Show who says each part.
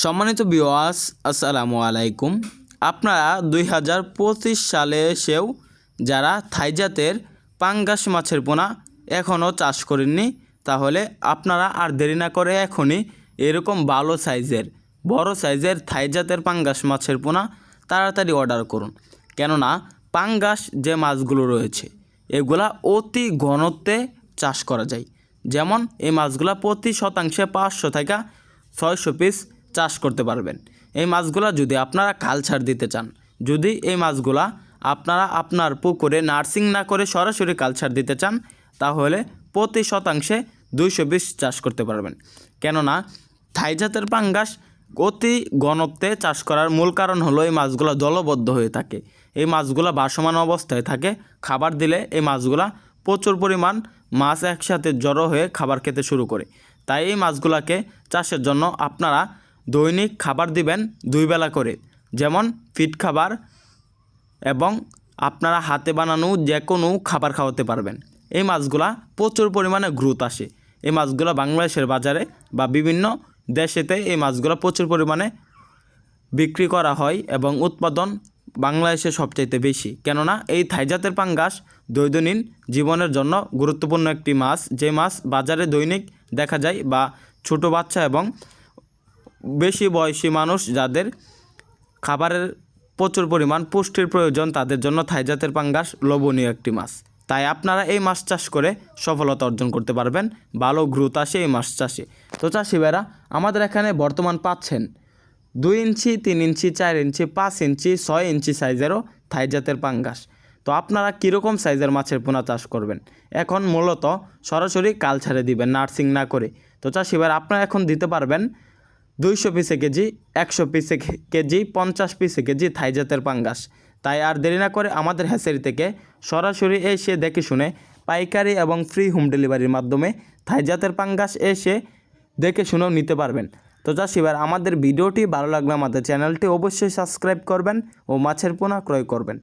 Speaker 1: সম্মানিত বিওয়াস আসসালামু আলাইকুম। আপনারা দুই হাজার পঁচিশ সালে এসেও যারা থাইজাতের পাঙ্গাস মাছের পোনা এখনও চাষ করেননি, তাহলে আপনারা আর দেরি না করে এখনই এরকম ভালো সাইজের, বড় সাইজের থাইজাতের পাঙ্গাস মাছের পোনা তাড়াতাড়ি অর্ডার করুন। কেননা পাঙ্গাস যে মাছগুলো রয়েছে, এগুলা অতি ঘনত্বে চাষ করা যায়। যেমন এই মাছগুলা প্রতি শতাংশে পাঁচশো থেকে ছয়শো পিস চাষ করতে পারবেন। এই মাছগুলা যদি আপনারা কালচার দিতে চান, যদি এই মাছগুলা আপনারা আপনার পুকুরে নার্সিং না করে সরাসরি কালচার দিতে চান, তাহলে প্রতি শতাংশে দুইশো বিশ চাষ করতে পারবেন। কেননা থাই জাতের পাঙ্গাস অতি ঘনত্বে চাষ করার মূল কারণ হলো এই মাছগুলো দলবদ্ধ হয়ে থাকে। এই মাছগুলো বাসমান অবস্থায় থাকে। খাবার দিলে এই মাছগুলা প্রচুর পরিমাণ মাছ একসাথে জড়ো হয়ে খাবার খেতে শুরু করে। তাই এই মাছগুলাকে চাষের জন্য আপনারা দৈনিক খাবার দিবেন দুই বেলা করে, যেমন ফিট খাবার এবং আপনারা হাতে বানানো যে কোনো খাবার খাওয়াতে পারবেন। এই মাছগুলা প্রচুর পরিমাণে গ্রোথ আসে। এই মাছগুলো বাংলাদেশের বাজারে বা বিভিন্ন দেশেতে এই মাছগুলো প্রচুর পরিমাণে বিক্রি করা হয় এবং উৎপাদন বাংলাদেশে সবচাইতে বেশি। কেননা এই থাইজাতের পাঙ্গাস দৈনন্দিন জীবনের জন্য গুরুত্বপূর্ণ একটি মাছ। যে মাছ বাজারে দৈনিক দেখা যায় বা ছোট বাচ্চা এবং বেশি বয়সী মানুষ যাদের খাবারের প্রচুর পরিমাণ পুষ্টির প্রয়োজন, তাদের জন্য থাইজাতের পাঙ্গাস লোভনীয় একটি মাছ। তাই আপনারা এই মাছ চাষ করে সফলতা অর্জন করতে পারবেন। ভালো গ্রোথ আসে এই মাছ চাষে। তো চাষি ভাইরা, আমাদের এখানে বর্তমান পাচ্ছেন দুই ইঞ্চি, তিন ইঞ্চি, চার ইঞ্চি, পাঁচ ইঞ্চি, ছয় ইঞ্চি সাইজেরও থাই জাতের পাঙ্গাস। তো আপনারা কীরকম সাইজের মাছের পোনা চাষ করবেন? এখন মূলত সরাসরি কাল ছাড়ে দিবেন, নার্সিং না করে। তো চাষি আপনারা এখন দিতে পারবেন দুইশো পিসে কেজি, একশো পিসে কেজি, পঞ্চাশ পিসে কেজি থাই জাতের পাঙ্গাস। তাই আর দেরি না করে আমাদের হ্যাচারি থেকে সরাসরি এসে দেখে শুনে পাইকারি এবং ফ্রি হোম ডেলিভারির মাধ্যমে থাই জাতের পাঙ্গাস এসে দেখে শুনেও নিতে পারবেন। তো চাষিবার আমাদের ভিডিওটি ভালো লাগলে আমাদের চ্যানেলটি অবশ্যই সাবস্ক্রাইব করবেন ও মাছের পোনা ক্রয় করবেন।